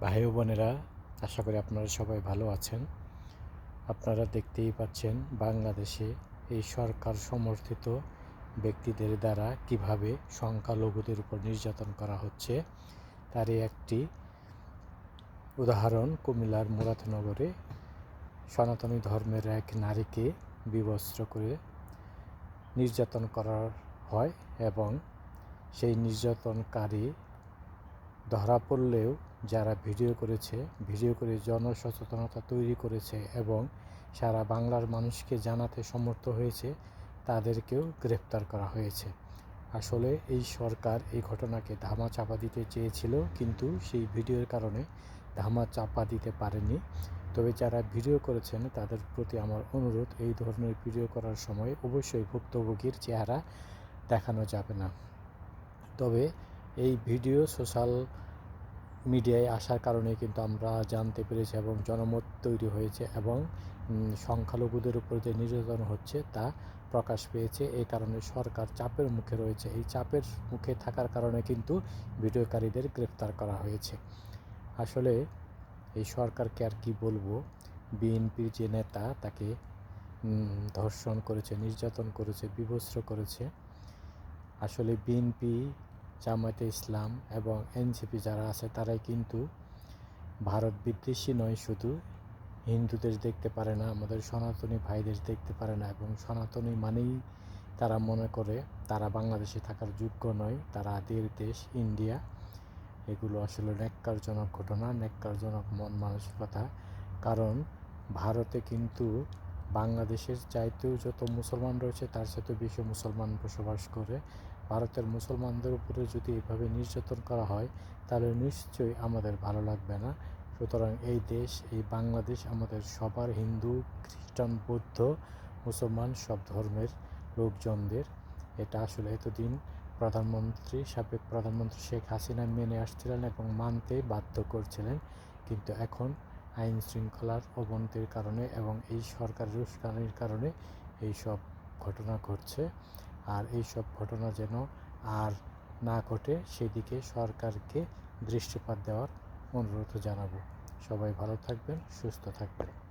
ভাই বোনেরা, আশা করি আপনারা সবাই ভালো আছেন। আপনারা দেখতেই পাচ্ছেন বাংলাদেশে এই সরকার সমর্থিত ব্যক্তিদের দ্বারা কীভাবে সংখ্যালঘুদের উপর নির্যাতন করা হচ্ছে। তারই একটি উদাহরণ, কুমিল্লার মুরাদনগরে সনাতনী ধর্মের এক নারীকে বিবস্ত্র করে নির্যাতন করা হয় এবং সেই নির্যাতনকারী ধরা পড়লেও যারা ভিডিও করেছে, ভিডিও করে জনসচেতনতা তৈরি করেছে এবং সারা বাংলার মানুষকে জানাতে সমর্থ হয়েছে, তাদেরকেও গ্রেপ্তার করা হয়েছে। আসলে এই সরকার এই ঘটনাকে ধামা চাপা দিতে চেয়েছিল, কিন্তু সেই ভিডিওর কারণে ধামা চাপা দিতে পারেনি। তবে যারা ভিডিও করেছেন, তাদের প্রতি আমার অনুরোধ, এই ধরনের ভিডিও করার সময় অবশ্যই ভুক্তভোগীর চেহারা দেখানো যাবে না। তবে এই ভিডিও, সোশ্যাল মিডিয়ায় আসার কারণে কিন্তু আমরা জানতে পেরেছি এবং জনমত তৈরি হয়েছে এবং সংখ্যালঘুদের উপর যে নির্যাতন হচ্ছে তা প্রকাশ পেয়েছে। এই কারণে সরকার চাপের মুখে রয়েছে। এই চাপের মুখে থাকার কারণে কিন্তু ভিডিওকারীদের গ্রেপ্তার করা হয়েছে। আসলে এই সরকারকে আর কি বলব? বিএনপির যে নেতা, তাকে ধর্ষণ করেছে, নির্যাতন করেছে বিবস্ত্র করেছে। আসলে বিএনপি জামায়াতে ইসলাম এবং এনসিপি যারা আছে, তারাই কিন্তু ভারত বিদ্বেষী নয়, শুধু হিন্দুদের দেখতে পারে না, আমাদের সনাতনী ভাইদের দেখতে পারে না এবং সনাতনী মানেই তারা মনে করে তারা বাংলাদেশে থাকার যোগ্য নয়, তারা আদির দেশ, ইন্ডিয়া। এগুলো আসলে ন্যাক্কারজনক ঘটনা, ন্যাক্কারজনক মন মানসিকতা। কারণ ভারতে কিন্তু বাংলাদেশের চাইতেও যত মুসলমান রয়েছে, তার সাথে বেশি মুসলমান বসবাস করে। ভারতের মুসলমানদের উপরে যদি এভাবে নির্যাতন করা হয়, তাহলে নিশ্চয়ই আমাদের ভালো লাগবে না। সুতরাং এই দেশ, এই বাংলাদেশ আমাদের সবার হিন্দু, খ্রিস্টান, বৌদ্ধ, মুসলমান, সব ধর্মের লোকজনদের। এটা আসলে এতদিন প্রধানমন্ত্রী, সাবেক প্রধানমন্ত্রী শেখ হাসিনা মেনে আসছিলেন এবং মানতে বাধ্য করছিলেন। কিন্তু এখন আইন শৃঙ্খলার অবনতির কারণে এবং এই সরকারের উস্কানির কারণে এই সব ঘটনা ঘটছে। আর এই সব ঘটনা যেন আর না ঘটে, সেদিকে সরকারকে দৃষ্টিপাত দেওয়ার অনুরোধ জানাব। সবাই ভালো থাকবেন, সুস্থ থাকবেন।